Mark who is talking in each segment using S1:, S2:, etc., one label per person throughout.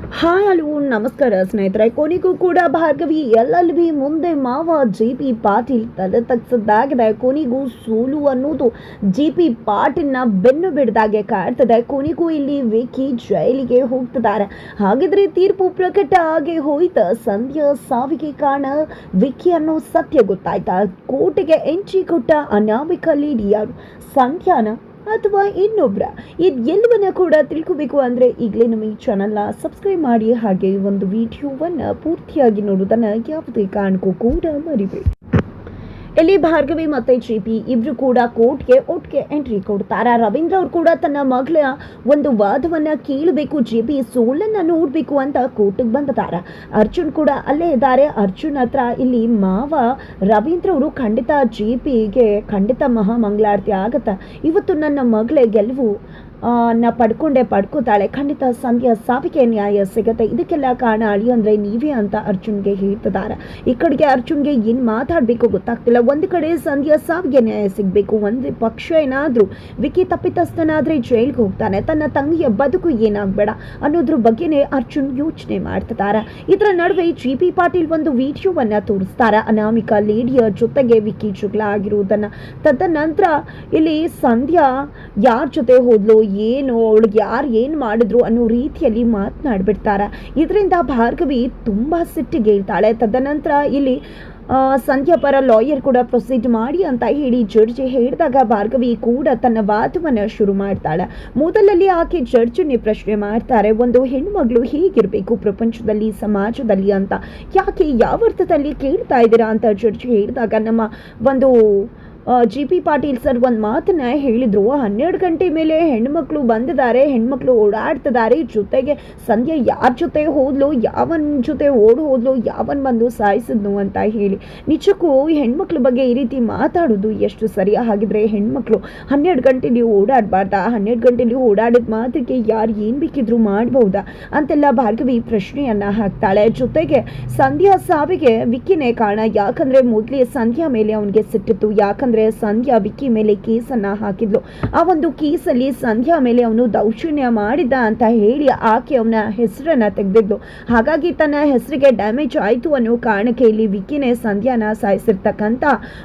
S1: Hi hello, ನಮಸ್ಕಾರ ಸ್ನೇಹಿತರೆ. ಕೊನೆಗೂ ಕೂಡ ಭಾರ್ಗವಿ ಎಲ್ ಎಲ್ ಬಿ ಮುಂದೆ ಮಾವ ಜೆ ಪಿ ಪಾಟೀಲ್ ತಲೆ ತಗ್ಸದಾಗಿದೆ ಕೊನೆಗೂ ಸೋಲು ಅನ್ನೋದು ಜೆ ಪಿ ಪಾಟೀಲ್ನ ಬೆನ್ನು ಬಿಡ್ದಾಗೆ ಕಾಡ್ತದೆ ಕೊನೆಗೂ ಇಲ್ಲಿ ವಿಕಿ ಜೈಲಿಗೆ ಹೋಗ್ತಿದ್ದಾರೆ. ಹಾಗಿದ್ರೆ ತೀರ್ಪು ಪ್ರಕಟ ಆಗಿ ಹೋಯ್ತ ಸಂಧ್ಯಾ ಸಾವಿಗೆ ಕಾರಣ ವಿಕಿ ಅನ್ನೋ ಸತ್ಯ ಗೊತ್ತಾಯ್ತಾ? ಕೋರ್ಟಿಗೆ ಎಂಟ್ರಿ ಕೊಟ್ಟ ಅನಾಮಿಕ ಲೇಡಿ ಯಾರು ಸಂಧ್ಯಾನ ಅಥವಾ ಇನ್ನೊಬ್ರ. ಇದು ಎಲ್ಲವನ್ನ ಕೂಡ ತಿಳ್ಕೋಬೇಕು ಅಂದರೆ ಈಗಲೇ ನಮ್ಮ ಈ ಚಾನಲ್ನ ಸಬ್ಸ್ಕ್ರೈಬ್ ಮಾಡಿ ಹಾಗೆ ಒಂದು ವಿಡಿಯೋವನ್ನು ಪೂರ್ತಿಯಾಗಿ ನೋಡೋದನ್ನು ಯಾವುದೇ ಕಾರಣಕ್ಕೂ ಕೂಡ ಮರಿಬೇಡಿ. ಇಲ್ಲಿ ಭಾರ್ಗವಿ ಮತ್ತೆ ಜಿ ಪಿ ಇಬ್ರು ಕೂಡ ಕೋರ್ಟ್ಗೆ ಒಟ್ಟಿಗೆ ಎಂಟ್ರಿ ಕೊಡ್ತಾರೆ. ರವೀಂದ್ರ ಅವ್ರು ಕೂಡ ತನ್ನ ಮಗಳ ಒಂದು ವಾದವನ್ನ ಕೇಳಬೇಕು ಜಿ ಪಿ ಸೋಲನ್ನ ನೋಡ್ಬೇಕು ಅಂತ ಕೋರ್ಟಿಗೆ ಬಂದಿದ್ದಾರೆ. ಅರ್ಜುನ್ ಕೂಡ ಅಲ್ಲೇ ಇದ್ದಾರೆ. ಅರ್ಜುನ್ ಹತ್ರ ಇಲ್ಲಿ ಮಾವ ರವೀಂದ್ರ ಅವರು ಖಂಡಿತ ಜಿ ಪಿಗೆ ಖಂಡಿತ ಮಹಾಮಂಗಳಾರತಿ ಆಗತ್ತ. ಇವತ್ತು ನನ್ನ ಮಗಳೇ ಗೆಲುವು ನ ಪಡ್ಕೊಂಡೆ ಪಡ್ಕೋತಾಳೆ. ಖಂಡಿತ ಸಂಧ್ಯಾ ಸಾವಿಗೆ ನ್ಯಾಯ ಸಿಗತ್ತೆ. ಇದಕ್ಕೆಲ್ಲ ಕಾರಣ ಅಳಿ ಅಂದ್ರೆ ನೀವೇ ಅಂತ ಅರ್ಜುನ್ಗೆ ಹೇಳ್ತಿದ್ದಾರೆ. ಈ ಕಡೆಗೆ ಅರ್ಜುನ್ಗೆ ಏನು ಮಾತಾಡಬೇಕು ಗೊತ್ತಾಗ್ತಿಲ್ಲ. ಒಂದು ಕಡೆ ಸಂಧ್ಯಾ ಸಾವಿಗೆ ನ್ಯಾಯ ಸಿಗಬೇಕು. ಒಂದು ಪಕ್ಷ ಏನಾದರೂ ವಿಕಿ ತಪ್ಪಿತಸ್ಥನಾದರೆ ಜೈಲ್ಗೆ ಹೋಗ್ತಾನೆ. ತನ್ನ ತಂಗಿಯ ಬದುಕು ಏನಾಗ್ಬೇಡ ಅನ್ನೋದ್ರ ಬಗ್ಗೆನೇ ಅರ್ಜುನ್ ಯೋಚನೆ ಮಾಡ್ತಿದ್ದಾರೆ. ಇದರ ನಡುವೆ ಜಿ ಪಿ ಪಾಟೀಲ್ ಒಂದು ವಿಡಿಯೋವನ್ನ ತೋರಿಸ್ತಾರೆ. ಅನಾಮಿಕಾ ಲೇಡಿಯ ಜೊತೆಗೆ ವಿಕಿ ಜುಗ್ಲ ಆಗಿರುವುದನ್ನ. ತದನಂತರ ಇಲ್ಲಿ ಸಂಧ್ಯಾ ಯಾರ ಜೊತೆ ಹೋದ್ಲು? ಏನು, ಅವಳಿಗೆ ಯಾರು ಏನು ಮಾಡಿದ್ರು ಅನ್ನೋ ರೀತಿಯಲ್ಲಿ ಮಾತನಾಡ್ಬಿಡ್ತಾರೆ. ಇದರಿಂದ ಭಾರ್ಗವಿ ತುಂಬ ಸಿಟ್ಟಿಗೇಳ್ತಾಳೆ ತದನಂತರ ಇಲ್ಲಿ ಸಂಧ್ಯಾ ಪರ ಲಾಯರ್ ಕೂಡ ಪ್ರೊಸೀಡ್ ಮಾಡಿ ಅಂತ ಹೇಳಿ ಜಡ್ಜ್ ಹೇಳಿದಾಗ ಭಾರ್ಗವಿ ಕೂಡ ತನ್ನ ವಾದವನ್ನು ಶುರು ಮಾಡ್ತಾಳೆ. ಮೊದಲಲ್ಲಿ ಆಕೆ ಜಡ್ಜನ್ನೇ ಪ್ರಶ್ನೆ ಮಾಡ್ತಾರೆ, ಒಂದು ಹೆಣ್ಮಗಳು ಹೇಗಿರಬೇಕು ಪ್ರಪಂಚದಲ್ಲಿ, ಸಮಾಜದಲ್ಲಿ ಅಂತ? ಯಾಕೆ, ಯಾವ ಅರ್ಥದಲ್ಲಿ ಕೇಳ್ತಾ ಇದ್ದೀರಾ? ಅಂತ ಜಡ್ಜ್ ಹೇಳಿದಾಗ, ನಮ್ಮ ಒಂದು ಜಿ ಪಿ ಪಾಟೀಲ್ ಸರ್ ಒಂದು ಮಾತನ್ನ ಹೇಳಿದರು. ಹನ್ನೆರಡು ಗಂಟೆ ಮೇಲೆ ಹೆಣ್ಮಕ್ಳು ಬಂದಿದ್ದಾರೆ, ಹೆಣ್ಮಕ್ಳು ಓಡಾಡ್ತಿದ್ದಾರೆ. ಜೊತೆಗೆ ಸಂಧ್ಯೆ ಯಾರ ಜೊತೆ ಹೋದ್ಲು, ಯಾವನ ಜೊತೆ ಓಡ್ ಹೋದ್ಲು, ಯಾವನ್ ಬಂದು ಸಾಯಿಸಿದ್ನು ಅಂತ ಹೇಳಿ. ನಿಜಕ್ಕೂ ಹೆಣ್ಮಕ್ಳ ಬಗ್ಗೆ ಈ ರೀತಿ ಮಾತಾಡೋದು ಎಷ್ಟು ಸರಿ ಹಾಗಿದ್ರೆ ಹೆಣ್ಮಕ್ಳು, ಹನ್ನೆರಡು ಗಂಟೆಲಿ ಓಡಾಡಬಾರ್ದಾ? ಹನ್ನೆರಡು ಗಂಟೆಲಿ ಓಡಾಡಿದ ಮಾತ್ರಕ್ಕೆ ಯಾರು ಏನು ಬೇಕಿದ್ರು ಮಾಡ್ಬೋದಾ? ಅಂತೆಲ್ಲ ಭಾರ್ಗವಿ ಪ್ರಶ್ನೆಯನ್ನ ಹಾಕ್ತಾಳೆ. ಜೊತೆಗೆ ಸಂಧ್ಯಾ ಸಾವಿಗೆ ವಿಕ್ಕಿನೇ ಕಾರಣ. ಯಾಕಂದ್ರೆ ಮೊದಲೇ ಸಂಧ್ಯಾ ಮೇಲೆ ಅವನಿಗೆ ಸಿಟ್ಟಿತ್ತು. ಯಾಕಂದ್ರೆ ಸಂಧ್ಯಾ ವಿಕ್ಕಿ ಮೇಲೆ ಕೇಸನ್ನ ಹಾಕಿದ್ಲು. ಆ ಒಂದು ಕೇಸಲ್ಲಿ ಸಂಧ್ಯಾ ಮೇಲೆ ಅವನು ದೌರ್ಜನ್ಯ ಮಾಡಿದ ಅಂತ ಹೇಳಿ ಆಕೆ ಅವನ ಹೆಸರನ್ನ ತೆಗೆದಿದ್ಲು. ಹಾಗಾಗಿ ತನ್ನ ಹೆಸರಿಗೆ ಡ್ಯಾಮೇಜ್ ಆಯಿತು ಅನ್ನೋ ಕಾರಣಕ್ಕೆ ಇಲ್ಲಿ ವಿಕ್ಕಿನೇ ಸಂಧ್ಯಾನ ಸಾಯಿಸಿರ್ತಕ್ಕಂಥ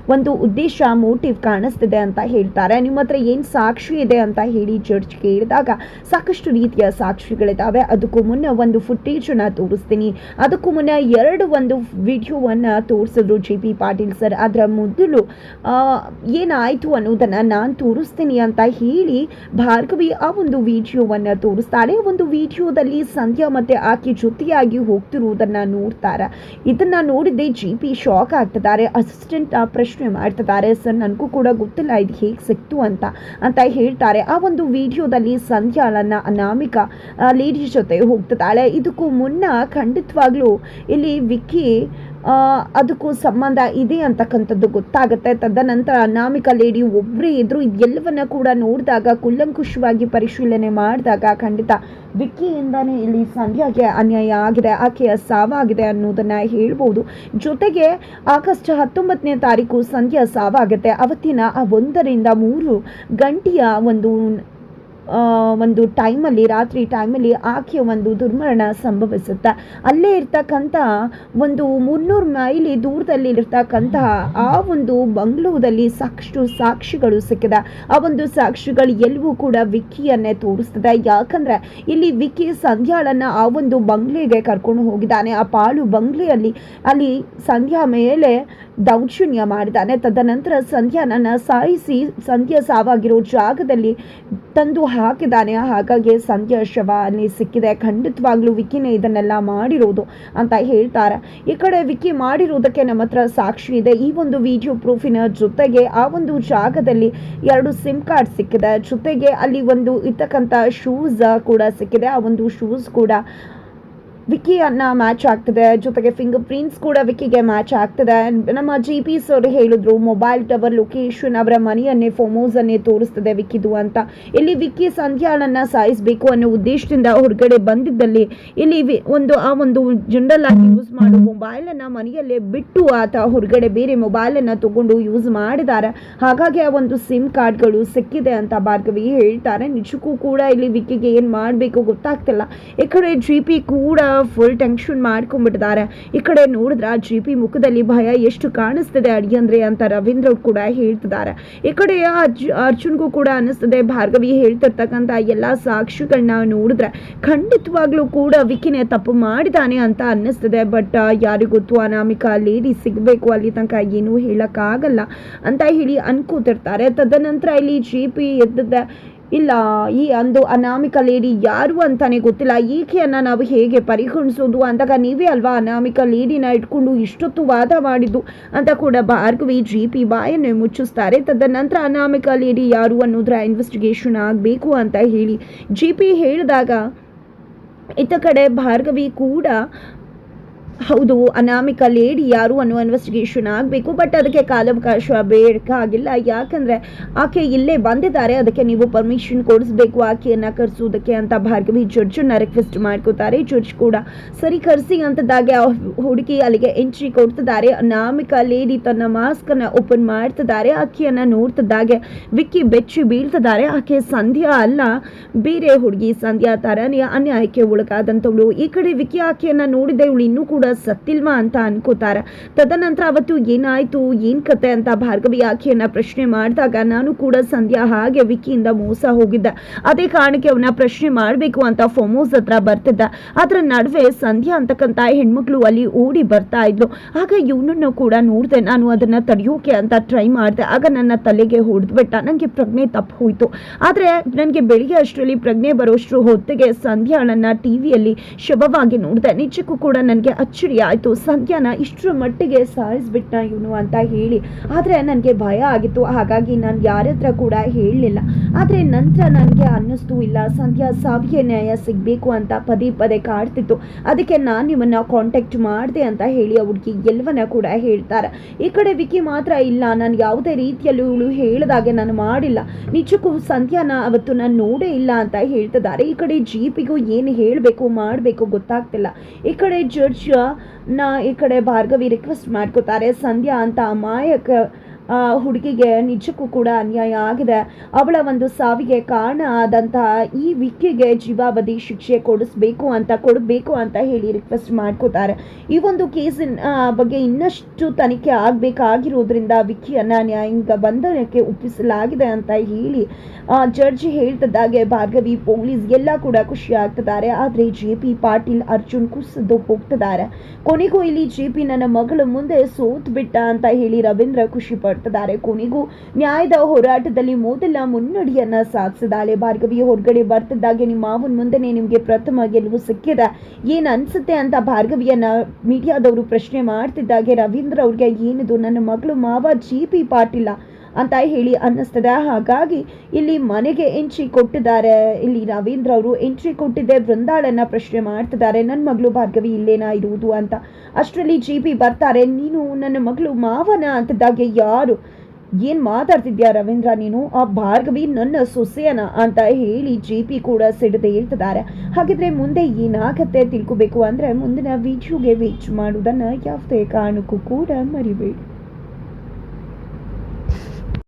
S1: ಒಂದು ಉದ್ದೇಶ ಮೋಟಿವ್ ಕಾಣಿಸ್ತಿದೆ ಅಂತ ಹೇಳ್ತಾರೆ. ನಿಮ್ಮ ಹತ್ರ ಏನು ಸಾಕ್ಷಿ ಇದೆ ಅಂತ ಹೇಳಿ ಜಡ್ಜ್ ಕೇಳಿದಾಗ ಸಾಕಷ್ಟು ರೀತಿಯ ಸಾಕ್ಷಿಗಳಿದ್ದಾವೆ ಅದಕ್ಕೂ ಮುನ್ನ ಒಂದು ಫುಟೇಜನ್ನು ತೋರಿಸ್ತೀನಿ. ಅದಕ್ಕೂ ಮುನ್ನ ಎರಡು ಒಂದು ವಿಡಿಯೋವನ್ನು ತೋರಿಸಿದ್ರು ಜೆ ಪಿ ಪಾಟೀಲ್ ಸರ್ ಅದರ ಮೊದಲು ಏನಾಯಿತು ಅನ್ನೋದನ್ನು ನಾನು ತೋರಿಸ್ತೀನಿ ಅಂತ ಹೇಳಿ ಭಾರ್ಗವಿ ಆ ಒಂದು ವಿಡಿಯೋವನ್ನು ತೋರಿಸ್ತಾಳೆ. ಒಂದು ವಿಡಿಯೋದಲ್ಲಿ ಸಂಧ್ಯಾ ಮತ್ತೆ ಆಕೆ ಜೊತೆಯಾಗಿ ಹೋಗ್ತಿರುವುದನ್ನ ನೋಡ್ತಾರೆ. ಇದನ್ನ ನೋಡಿದ್ದೆ ಜಿ ಪಿ ಶಾಕ್ ಆಗ್ತಿದ್ದಾರೆ. ಅಸಿಸ್ಟೆಂಟ್ ಪ್ರಶ್ನೆ ಮಾಡ್ತಿದ್ದಾರೆ. ಸರ್, ನನಗೂ ಕೂಡ ಗೊತ್ತಿಲ್ಲ. ಇದು ಹೇಗೆ ಸಿಕ್ತು ಅಂತ ಅಂತ ಹೇಳ್ತಾರೆ. ಆ ಒಂದು ವಿಡಿಯೋದಲ್ಲಿ ಸಂಧ್ಯಾಳನ್ನ ಅನಾಮಿಕ ಲೇಡಿ ಜೊತೆ ಹೋಗ್ತಿದ್ದಾಳೆ. ಇದಕ್ಕೂ ಮುನ್ನ ಖಂಡಿತವಾಗ್ಲೂ ಇಲ್ಲಿ ವಿಕ್ಕಿ ಅದಕ್ಕೂ ಸಂಬಂಧ ಇದೆ ಅಂತಕ್ಕಂಥದ್ದು ಗೊತ್ತಾಗುತ್ತೆ. ತದನಂತರ ಅನಾಮಿಕ ಲೇಡಿ ಒಬ್ಬರೇ ಇದ್ರು. ಇದೆಲ್ಲವನ್ನ ಕೂಡ ನೋಡಿದಾಗ ಕುಲ್ಲಂಕುಷವಾಗಿ ಪರಿಶೀಲನೆ ಮಾಡಿದಾಗ ಖಂಡಿತ ವಿಕ್ಕಿಯಿಂದಾನೇ ಇಲ್ಲಿ ಸಂಧ್ಯಾಗೆ ಅನ್ಯಾಯ ಆಗಿದೆ, ಆಕೆಯ ಸಾವಾಗಿದೆ ಅನ್ನೋದನ್ನು ಹೇಳ್ಬೋದು. ಜೊತೆಗೆ ಆಗಸ್ಟ್ ಹತ್ತೊಂಬತ್ತನೇ ತಾರೀಕು ಸಂಧ್ಯಾ ಸಾವಾಗುತ್ತೆ. ಅವತ್ತಿನ ಆ ಒಂದರಿಂದ ಮೂರು ಗಂಟೆಯ ಒಂದು ಒಂದು ಟೈಮಲ್ಲಿ, ರಾತ್ರಿ ಟೈಮಲ್ಲಿ ಆಕೆಯ ಒಂದು ದುರ್ಮರಣ ಸಂಭವಿಸುತ್ತೆ, ಅಲ್ಲೇ ಇರ್ತಕ್ಕಂಥ ಒಂದು ಮುನ್ನೂರು ಮೈಲಿ ದೂರದಲ್ಲಿ ಇರ್ತಕ್ಕಂತಹ ಆ ಒಂದು ಬಂಗ್ಲೂದಲ್ಲಿ ಸಾಕಷ್ಟು ಸಾಕ್ಷಿಗಳು ಸಿಕ್ಕಿದೆ. ಆ ಒಂದು ಸಾಕ್ಷಿಗಳು ಎಲ್ಲವೂ ಕೂಡ ವಿಕ್ಕಿಯನ್ನೇ ತೋರಿಸ್ತದೆ. ಯಾಕಂದ್ರೆ ಇಲ್ಲಿ ವಿಕ್ಕಿ ಸಂಧ್ಯಾಳನ್ನ ಆ ಒಂದು ಬಂಗ್ಲೆಗೆ ಕರ್ಕೊಂಡು ಹೋಗಿದ್ದಾನೆ. ಆ ಪಾಳು ಬಂಗ್ಲೆಯಲ್ಲಿ, ಅಲ್ಲಿ ಸಂಧ್ಯಾ ಮೇಲೆ ದೌರ್ಜನ್ಯ ಮಾಡಿದ್ದಾನೆ. ತದನಂತರ ಸಂಧ್ಯಾನನ್ನ ಸಾಯಿಸಿ ಸಂಧ್ಯಾ ಸಾವಾಗಿರೋ ಜಾಗದಲ್ಲಿ ತಂದು ಹಾಕಿದ್ದಾನೆ. ಹಾಗಾಗಿ ಸಂಧ್ಯಾ ಶವ ಅಲ್ಲಿ ಸಿಕ್ಕಿದೆ. ಖಂಡಿತವಾಗ್ಲೂ ವಿಕಿನೇ ಇದನ್ನೆಲ್ಲ ಮಾಡಿರೋದು ಅಂತ ಹೇಳ್ತಾರೆ. ಈ ಕಡೆ ವಿಕಿ ಮಾಡಿರೋದಕ್ಕೆ ನಮ್ಮ ಹತ್ರ ಸಾಕ್ಷಿ ಇದೆ. ಈ ಒಂದು ವಿಡಿಯೋ ಪ್ರೂಫಿನ ಜೊತೆಗೆ ಆ ಒಂದು ಜಾಗದಲ್ಲಿ ಎರಡು ಸಿಮ್ ಕಾರ್ಡ್ ಸಿಕ್ಕಿದೆ. ಜೊತೆಗೆ ಅಲ್ಲಿ ಒಂದು ಇರ್ತಕ್ಕಂಥ ಶೂಸ್ ಕೂಡ ಸಿಕ್ಕಿದೆ. ಆ ಒಂದು ಶೂಸ್ ಕೂಡ ವಿಕ್ಕಿಯನ್ನ ಮ್ಯಾಚ್ ಆಗ್ತದೆ, ಜೊತೆಗೆ ಫಿಂಗರ್ ಪ್ರಿಂಟ್ಸ್ ಕೂಡ ವಿಕ್ಕಿಗೆ ಮ್ಯಾಚ್ ಆಗ್ತದೆ. ನಮ್ಮ ಜಿ ಪಿ ಸರ್ ಹೇಳಿದ್ರು ಮೊಬೈಲ್ ಟವರ್ ಲೊಕೇಶನ್ ಅವರ ಮನೆಯನ್ನೇ ಫೋಮೋಸ್ ಅನ್ನೇ ತೋರಿಸ್ತದೆ ವಿಕ್ಕಿದು ಅಂತ. ಇಲ್ಲಿ ವಿಕ್ಕಿ ಸಂಧ್ಯಾಳನ್ನ ಸಾಯಿಸಬೇಕು ಅನ್ನೋ ಉದ್ದೇಶದಿಂದ ಹೊರಗಡೆ ಬಂದಿದ್ದಲ್ಲಿ, ಇಲ್ಲಿ ಒಂದು ಆ ಒಂದು ಜನರಲ್ ಆಗಿ ಯೂಸ್ ಮಾಡೋ ಮೊಬೈಲ್ ಅನ್ನ ಮನೆಯಲ್ಲೇ ಬಿಟ್ಟು ಆತ ಹೊರಗಡೆ ಬೇರೆ ಮೊಬೈಲ್ ಅನ್ನ ತಗೊಂಡು ಯೂಸ್ ಮಾಡಿದ್ದಾರೆ ಹಾಗಾಗಿ ಆ ಒಂದು ಸಿಮ್ ಕಾರ್ಡ್ಗಳು ಸಿಕ್ಕಿದೆ ಅಂತ ಭಾರ್ಗವಿ ಹೇಳ್ತಾರೆ. ನಿಜಕ್ಕೂ ಕೂಡ ಇಲ್ಲಿ ವಿಕ್ಕಿಗೆ ಏನು ಮಾಡಬೇಕು ಗೊತ್ತಾಗ್ತಿಲ್ಲ. ಈ ಜಿ ಪಿ ಕೂಡ ಫುಲ್ ಟೆನ್ಷನ್ ಮಾಡ್ಕೊಂಡ್ಬಿಟ್ಟಿದ್ದಾರೆ. ಈ ಕಡೆ ನೋಡಿದ್ರ ಜಿ ಪಿ ಮುಖದಲ್ಲಿ ಭಯ ಎಷ್ಟು ಕಾಣಿಸ್ತಿದೆ ಅಡಿಯಂದ್ರೆ ಅಂತ ರವೀಂದ್ರ ಕೂಡ ಹೇಳ್ತಿದ್ದಾರೆ. ಈ ಕಡೆ ಅರ್ಜು, ಅರ್ಜುನ್ಗೂ ಕೂಡ ಅನಿಸ್ತದೆ. ಭಾರ್ಗವಿ ಹೇಳ್ತಿರ್ತಕ್ಕಂಥ ಎಲ್ಲ ಸಾಕ್ಷಿಗಳನ್ನ ನೋಡಿದ್ರೆ ಖಂಡಿತವಾಗ್ಲೂ ಕೂಡ ವಿಕಿನೇ ತಪ್ಪು ಮಾಡಿದಾನೆ ಅಂತ ಅನ್ನಿಸ್ತದೆ. ಬಟ್ ಯಾರಿಗೂ ಅನಾಮಿಕಾ ಲೇಡಿ ಸಿಗಬೇಕು ಅಲ್ಲಿ ತನಕ ಏನೂ ಹೇಳಕ್ಕಾಗಲ್ಲ ಅಂತ ಹೇಳಿ ಅನ್ಕೋತಿರ್ತಾರೆ. ತದನಂತರ ಇಲ್ಲಿ ಜಿ ಪಿ ಎದ್ದದ ಇಲ್ಲ, ಈ ಅಂದು ಅನಾಮಿಕ ಲೇಡಿ ಯಾರು ಅಂತಾನೆ ಗೊತ್ತಿಲ್ಲ. ಈಕೆಯನ್ನ ನಾವು ಹೇಗೆ ಪರಿಗಣಿಸೋದು? ಅಂದಾಗ ನೀವೇ ಅಲ್ವಾ ಅನಾಮಿಕ ಲೇಡಿನ ಇಟ್ಕೊಂಡು ಇಷ್ಟೊತ್ತು ವಾದ ಮಾಡಿದ್ದು? ಅಂತ ಕೂಡ ಭಾರ್ಗವಿ ಜಿ ಪಿ ಬಾಯನ್ನು ಮುಚ್ಚಿಸ್ತಾರೆ. ತದನಂತರ ಅನಾಮಿಕ ಲೇಡಿ ಯಾರು ಅನ್ನೋದ್ರ ಇನ್ವೆಸ್ಟಿಗೇಷನ್ ಆಗಬೇಕು ಅಂತ ಹೇಳಿ. ಜಿ ಪಿ ಹೇಳಿದಾಗ, ಇತ್ತ ಕಡೆ ಭಾರ್ಗವಿ ಕೂಡ ಹೌದು, ಅನಾಮಿಕ ಲೇಡಿ ಯಾರು ಅನ್ನೋ ಇನ್ವೆಸ್ಟಿಗೇಷನ್ ಆಗಬೇಕು ಬಟ್ ಅದಕ್ಕೆ ಕಾಲಾವಕಾಶ ಬೇಕಾಗಿಲ್ಲ. ಯಾಕಂದ್ರೆ ಆಕೆ ಇಲ್ಲೇ ಬಂದಿದ್ದಾರೆ, ಅದಕ್ಕೆ ನೀವು ಪರ್ಮಿಷನ್ ಕೊಡಿಸ್ಬೇಕು ಆಕೆಯನ್ನು ಕರೆಸೋದಕ್ಕೆ ಅಂತ ಭಾರ್ಗವಿ ಜಡ್ಜನ್ನ ರಿಕ್ವೆಸ್ಟ್ ಮಾಡ್ಕೋತಾರೆ. ಜಡ್ಜ್ ಕೂಡ ಸರಿ ಕರೆಸಿ ಅಂತದಾಗೆ ಆ ಹುಡುಗಿ ಅಲ್ಲಿಗೆ ಎಂಟ್ರಿ ಕೊಡ್ತಿದ್ದಾರೆ. ಅನಾಮಿಕ ಲೇಡಿ ತನ್ನ ಮಾಸ್ಕನ್ನು ಓಪನ್ ಮಾಡ್ತಿದ್ದಾರೆ. ಆಕೆಯನ್ನು ನೋಡ್ತಿದ್ದಾಗೆ ವಿಕ್ಕಿ ಬೆಚ್ಚಿ ಬೀಳ್ತಿದ್ದಾರೆ. ಆಕೆ ಸಂಧ್ಯಾ ಅಲ್ಲ, ಬೇರೆ ಹುಡುಗಿ ಸಂಧ್ಯಾ ತರನೇ ಅನ್ಯಾಯಕ್ಕೆ ಒಳಗಾದಂಥವಳು ಈ ಕಡೆ ವಿಕ್ಕಿ ಆಕೆಯನ್ನು ನೋಡಿದೆ ಇವಳು ಇನ್ನೂ ಕೂಡ ಸತ್ತಿಲ್ವಾ ಅಂತ ಅನ್ಕೋತಾರೆ. ತದನಂತರ ಅವತ್ತು ಏನಾಯ್ತು, ಏನ್ ಕತೆ ಅಂತ ಭಾರ್ಗವಿ ಆಕೆಯನ್ನ ಪ್ರಶ್ನೆ ಮಾಡಿದಾಗ ನಾನು ಕೂಡ ಸಂಧ್ಯಾ ಹಾಗೆ ವಿಕಿಯಿಂದ ಮೋಸ ಹೋಗಿದ್ದೆ. ಅದೇ ಕಾರಣಕ್ಕೆ ಅವನ ಪ್ರಶ್ನೆ ಮಾಡಬೇಕು ಅಂತ ಫೋಮೋಸ್ ಹತ್ರ ಬರ್ತಿದ್ದ. ಅದರ ನಡುವೆ ಸಂಧ್ಯಾ ಅಂತಕ್ಕಂತ ಹೆಣ್ಮಕ್ಳು ಅಲ್ಲಿ ಓಡಿ ಬರ್ತಾ ಇದ್ರು ಆಗ ಇವನನ್ನು ಕೂಡ ನೋಡಿದೆ, ನಾನು ಅದನ್ನ ತಡೆಯೋಕೆ ಅಂತ ಟ್ರೈ ಮಾಡಿದೆ. ಆಗ ನನ್ನ ತಲೆಗೆ ಹೊಡೆದ್ಬಿಟ್ಟ. ನನಗೆ ಪ್ರಜ್ಞೆ ತಪ್ಪು ಹೋಯ್ತು. ಆದ್ರೆ ನನಗೆ ಬೆಳಿಗ್ಗೆ ಅಷ್ಟರಲ್ಲಿ ಪ್ರಜ್ಞೆ ಬರೋಷ್ಟು ಹೊತ್ತಿಗೆ ಸಂಧ್ಯಾಳನ್ನ ಟಿವಿಯಲ್ಲಿ ಶುಭವಾಗಿ ನೋಡಿದೆ. ನಿಜಕ್ಕೂ ಕೂಡ ನನಗೆ ಅಚ್ಚರಿ ಆಯಿತು, ಸಂಧ್ಯಾನ ಇಷ್ಟರ ಮಟ್ಟಿಗೆ ಸಾಯಿಸ್ಬಿಟ್ಟ ಇವನು ಅಂತ ಹೇಳಿ. ಆದರೆ ನನಗೆ ಭಯ ಆಗಿತ್ತು, ಹಾಗಾಗಿ ನಾನು ಯಾರ ಹತ್ರ ಕೂಡ ಹೇಳಲಿಲ್ಲ. ಆದರೆ ನಂತರ ನನಗೆ ಅನ್ನಿಸ್ತು, ಇಲ್ಲ ಸಂಧ್ಯಾ ಸಾವಿಗೆ ನ್ಯಾಯ ಸಿಗಬೇಕು ಅಂತ ಪದೇ ಪದೇ ಕಾಡ್ತಿತ್ತು. ಅದಕ್ಕೆ ನಾನು ಇವನ್ನ ಕಾಂಟ್ಯಾಕ್ಟ್ ಮಾಡಿದೆ ಅಂತ ಹೇಳಿ ಹುಡುಗಿ ಎಲ್ಲವನ್ನ ಕೂಡ ಹೇಳ್ತಾರೆ. ಈ ಕಡೆ ವಿಕಿ ಮಾತ್ರ ಇಲ್ಲ, ನಾನು ಯಾವುದೇ ರೀತಿಯಲ್ಲೂ ಇವಳು ಹೇಳಿದಾಗೆ ನಾನು ಮಾಡಿಲ್ಲ. ನಿಜಕ್ಕೂ ಸಂಧ್ಯಾನ ಅವತ್ತು ನಾನು ನೋಡೇ ಇಲ್ಲ ಅಂತ ಹೇಳ್ತಿದ್ದಾರೆ. ಈ ಕಡೆ ಜೀಪಿಗೂ ಏನು ಹೇಳಬೇಕು, ಮಾಡಬೇಕು ಗೊತ್ತಾಗ್ತಿಲ್ಲ. ಈ ಕಡೆ ಜಡ್ಜ್ ನ ಈ ಕಡೆ ಭಾರ್ಗವಿ ರಿಕ್ವೆಸ್ಟ್ ಮಾಡ್ಕೋತಾರೆ. ಸಂಧ್ಯಾ ಅಂತ ಅಮಾಯಕ ಹುಡುಗಿಗೆ ನಿಜಕ್ಕೂ ಕೂಡ ಅನ್ಯಾಯ ಆಗಿದೆ. ಅವಳ ಒಂದು ಸಾವಿಗೆ ಕಾರಣ ಆದಂತಹ ಈ ವಿಕ್ಕಿಗೆ ಜೀವಾವಧಿ ಶಿಕ್ಷೆ ಕೊಡಿಸ್ಬೇಕು ಅಂತ, ಕೊಡಬೇಕು ಅಂತ ಹೇಳಿ ರಿಕ್ವೆಸ್ಟ್ ಮಾಡ್ಕೋತಾರೆ. ಈ ಒಂದು ಕೇಸಿನ ಬಗ್ಗೆ ಇನ್ನಷ್ಟು ತನಿಖೆ ಆಗಬೇಕಾಗಿರೋದ್ರಿಂದ ವಿಕ್ಕಿಯನ್ನ ನ್ಯಾಯಾಂಗ ಬಂಧನಕ್ಕೆ ಒಪ್ಪಿಸಲಾಗಿದೆ ಅಂತ ಹೇಳಿ ಜಡ್ಜ್ ಹೇಳ್ತಿದ್ದಾಗೆ. ಭಾರ್ಗವಿ ಪೊಲೀಸ್ ಎಲ್ಲ ಕೂಡ ಖುಷಿ ಆಗ್ತಿದ್ದಾರೆ. ಆದರೆ ಜೆ ಪಿ ಪಾಟೀಲ್, ಅರ್ಜುನ್ ಕುಸಿದು ಹೋಗ್ತಿದ್ದಾರೆ. ಕೊನೆಗೂ ಇಲ್ಲಿ ಜೆ ಪಿ ನನ್ನ ಮಗಳ ಮುಂದೆ ಸೋತ್ ಬಿಟ್ಟ ಅಂತ ಹೇಳಿ ರವೀಂದ್ರ ಖುಷಿ ಪಡ್ತಿದ್ದಾರೆ ಕೊನೆಗೂ ನ್ಯಾಯದ ಹೋರಾಟದಲ್ಲಿ ಮೊದಲ ಮುನ್ನಡಿಯನ್ನ ಸಾಧಿಸಿದಾಳೆ ಭಾರ್ಗವಿ. ಹೊರಗಡೆ ಬರ್ತಿದ್ದಾಗೆ ನಿಮ್ಮ ಮಾವನ್ ಮುಂದೆನೆ ನಿಮಗೆ ಪ್ರಥಮ ಗೆಲುವು ಸಿಕ್ಕಿದ. ಏನ್ ಅನ್ಸುತ್ತೆ ಅಂತ ಭಾರ್ಗವಿಯನ್ನ ಮೀಡಿಯಾದವರು ಪ್ರಶ್ನೆ ಮಾಡ್ತಿದ್ದಾಗೆ ರವೀಂದ್ರ ಅವ್ರಿಗೆ ಏನಿದು? ನನ್ನ ಮಗಳು ಮಾವ ಜಿ ಪಿ ಪಾಟೀಲ. ಅಂತ ಹೇಳಿ ಅನ್ನಿಸ್ತದೆ. ಹಾಗಾಗಿ ಇಲ್ಲಿ ಮನೆಗೆ ಎಂಟ್ರಿ ಕೊಟ್ಟಿದ್ದಾರೆ. ಇಲ್ಲಿ ರವೀಂದ್ರ ಅವರು ಎಂಟ್ರಿ ಕೊಟ್ಟಿದ್ದೆ. ಬೃಂದಾಳನ್ನ ಪ್ರಶ್ನೆ ಮಾಡ್ತಿದ್ದಾರೆ. ನನ್ನ ಮಗಳು ಭಾರ್ಗವಿ ಇಲ್ಲೇನಾ ಇರುವುದು ಅಂತ. ಅಷ್ಟರಲ್ಲಿ ಜಿ ಪಿ ಬರ್ತಾರೆ. ನೀನು ನನ್ನ ಮಗಳು ಮಾವನ? ಅಂತಿದ್ದಾಗೆ, ಯಾರು? ಏನು ಮಾತಾಡ್ತಿದ್ಯಾ ರವೀಂದ್ರ ನೀನು? ಆ ಭಾರ್ಗವಿ ನನ್ನ ಸೊಸೆಯನ? ಅಂತ ಹೇಳಿ ಜಿ ಪಿ ಕೂಡ ಸಿಡದೆ ಹೇಳ್ತಿದ್ದಾರೆ. ಹಾಗಿದ್ರೆ ಮುಂದೆ ಏನಾಗತ್ತೆ ತಿಳ್ಕೊಬೇಕು ಅಂದ್ರೆ ಮುಂದಿನ ವಿಡಿಯೋಗೆ ವೇಟ್ ಮಾಡುವುದನ್ನ ಯಾವುದೇ ಕಾರಣಕ್ಕೂ ಕೂಡ ಮರಿಬೇಡಿ.